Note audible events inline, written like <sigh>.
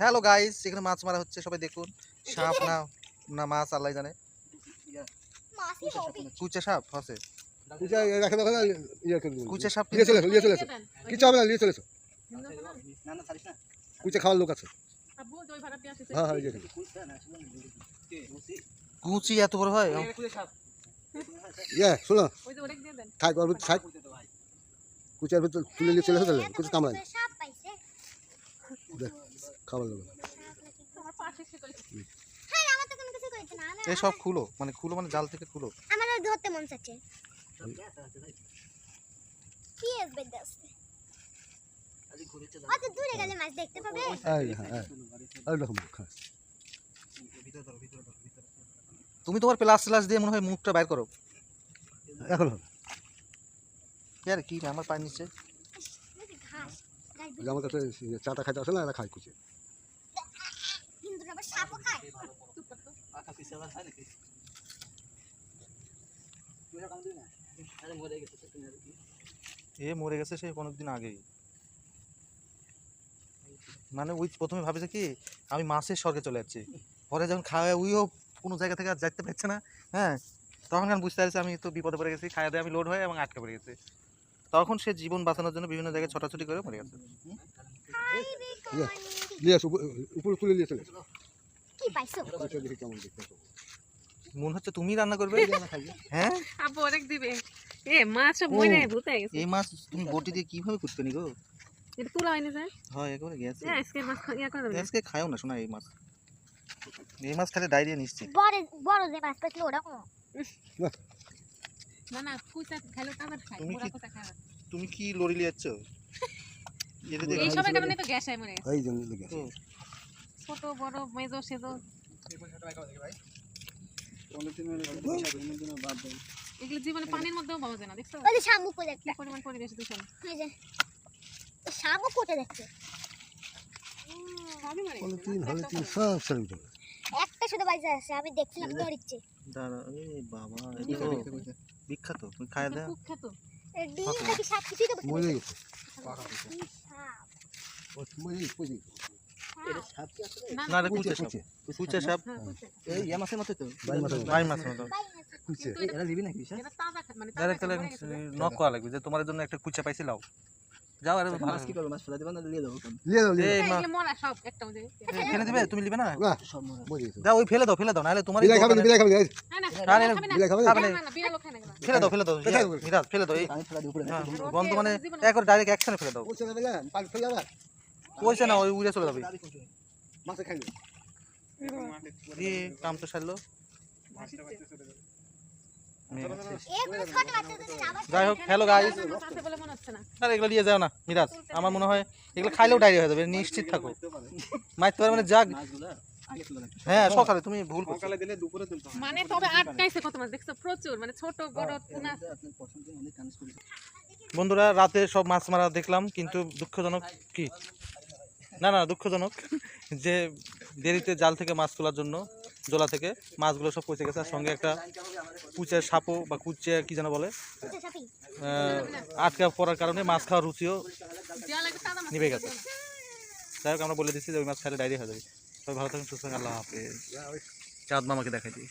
Hello guys এখানে মাছ মারা হচ্ছে সবাই দেখুন। সাপ না না মাছ আল্লাহ জানে। কুচে সাপ হসে। কুচা ইয়ে কুচে সাপ নিয়ে চলে নিয়ে চলে কিছু হবে না নিয়ে চলে কুচে খাওয়ার লোক আছে। হ্যাঁ হ্যাঁ। কুচি এত বড় হয়? ইয়ে শোনো। যে ওরেক থাক কুচার ভিতর তুলে নিয়ে চলে এসো তাহলে। কুচে কামড়ায়। না। খাবার হ্যাঁ আমার তো কোনো কিছু কইছে না এই সব খুলো মানে খুলো মানে জাল থেকে খুলো। আমার ধরতে মন চাচ্ছে। কি আসবে দস্তে অত দূরে গেলে মাছ দেখতে পাবে? এই হ্যাঁ হ্যাঁ এই। রকম খা তুমি তোমার প্লাস প্লাস দিয়ে মনে হয় মুখটা বাইর করো। এখন হবে। ইয়ার কি আমার পায়ের নিচে? ঘাস। গাছ যে আমার কাছে চাটা খাইতে আসে না এরা খায় কুচে। এ মরে গেছে সে অনেকদিন আগেই। মানে ওই প্রথমে ভাবেছে কি আমি মাছের স্বর্গে চলে যাচ্ছি। পরে যখন খাওয়া উইও কোনো জায়গা থেকে আর যাইতে পারছে না হ্যাঁ তখন আমি বুঝতে পারছি আমি তো বিপদে পড়ে গেছি খাওয়া দিয়ে আমি লোড হয়ে এবং আটকে পড়ে গেছি। তখন সে জীবন বাঁচানোর জন্য বিভিন্ন জায়গায় ছোটাছুটি করে মরে গেছে। উপর- তুলে নিয়ে চলে কি পাইছো। মনে হচ্ছে তুমি রান্না করবে? <laughs> হ্যাঁ? আব্বু ওরেক দিবে। এ মাছ সব মরে ভূতে গেছে। এই মাছ তুমি বটি দিয়ে কীভাবে কুটবে নি গো? এটা তুলা হয়নি স্যার? হয় একেবারে গেছে। হ্যাঁ আজকে মাছ খা- ইয়া করে দেবে আজকে খাও না শোনা এই মাছ। এই মাছ খেলে ডায়রিয়া নিশ্চিত বড় বড় যে মাছ পাইছিল ওটা কম না না কুচা খাইলো কাবার খায় তুমি মোরা কি- কুচা তুমি কি লড়ি লিয়ে যাচ্ছ <laughs> এটা দিয়ে এই সবের কারণে তো গ্যাস হয় মরে গেছে। এই জন্য। ও, ছোট বড় মেজো সেজো। এগুলো জীবনে পানির মধ্যেও পাওয়া যায় না দেখছ? ওই শামুক কি পরিমাণ পরিবেশ দূষণ ওই যে ওই শামুক কোটে দেখছে? সবই মরে হলে গেছে তিন না? হলে একটা আছে আমি দেখছিলাম দৌড়িচ্ছে দাঁড়া এ বাবা এটা বিখ্যাত তুমি খায় যায়। ডিম নাকি সাপ কিছুই তো মরে গেছে। না। কি সাপ? ও মরে গেছে। না না। রে কুচে কুচে সাপ। কুচে। কুচে সাপ। হ্যাঁ, এই ইয়া মাছের মতো তো। বাই মাছের মতো। ভাই মাছ মতো। বাইরে আছে। কুচে। এটা- দিবি নাকি স্যার এটা তাজা খা- মানে তাজা ডাইরেক্ট তাহলে মরে গেছে। না? নক করা লাগবে যে তোমার জন্য একটা কুচে পাইছি লাও যাও আরে মাছ কি করব? মাছ ফেলা দিবা না নিয়ে যাও এই মা মরা সব একটা মধ্যে। ফেলে দিবে? তুমি নিবে না? সব মরে। দাও ওই ফেলে দাও ফেলে দাও। নাহলে তোমার বিলাই খাবে বিলাই খাবে না। না খাবে না। বিলাই খাবে না। ফেলে দাও ফেলে দাও। মিরাজ ফেলে দাও। এই হ্যাঁ, গন্ধ মানে একবার ডাইরেক্ট অ্যাকশনে ফেলে দাও। পানি ফেলে যাবে কইছে না ওই উড়ে চলে যাবে। মাছে খাইবে। দিয়ে কাম তো সারলো। যাই হোক হ্যালো গাইস মনে। আর এগুলো দিয়ে যাও না মিরাজ। আমার মনে হয় এগুলো খাইলেও হয়ে যাবে নিশ্চিত থাকো। মারতে পারবে মানে যাক। হ্যাঁ সকালে তুমি ভুল করছ। মানে তবে আটকাইছে কত মাছ দেখছ? প্রচুর মানে ছোট বড় করি বন্ধুরা রাতে সব মাছ মারা দেখলাম কিন্তু দুঃখজনক কি? না না, দুঃখজনক যে দেরিতে জাল থেকে মাছ তোলার জন্য, জোলা থেকে মাছগুলো সব পচে গেছে। আর সঙ্গে একটা কুচের সাপও বা কুচে কি যেন বলে আটকা পড়ার কারণে মাছ খাওয়ার রুচিও নিভে গেছে। যাই হোক, আমরা বলে দিচ্ছি যে ওই মাছ খাইলে ডায়রিয়া হয়ে যাবে। সবাই ভালো থাকুন, সুস্থ আল্লাহ হাফেজ। চাঁদ মামাকে দেখাই দিই।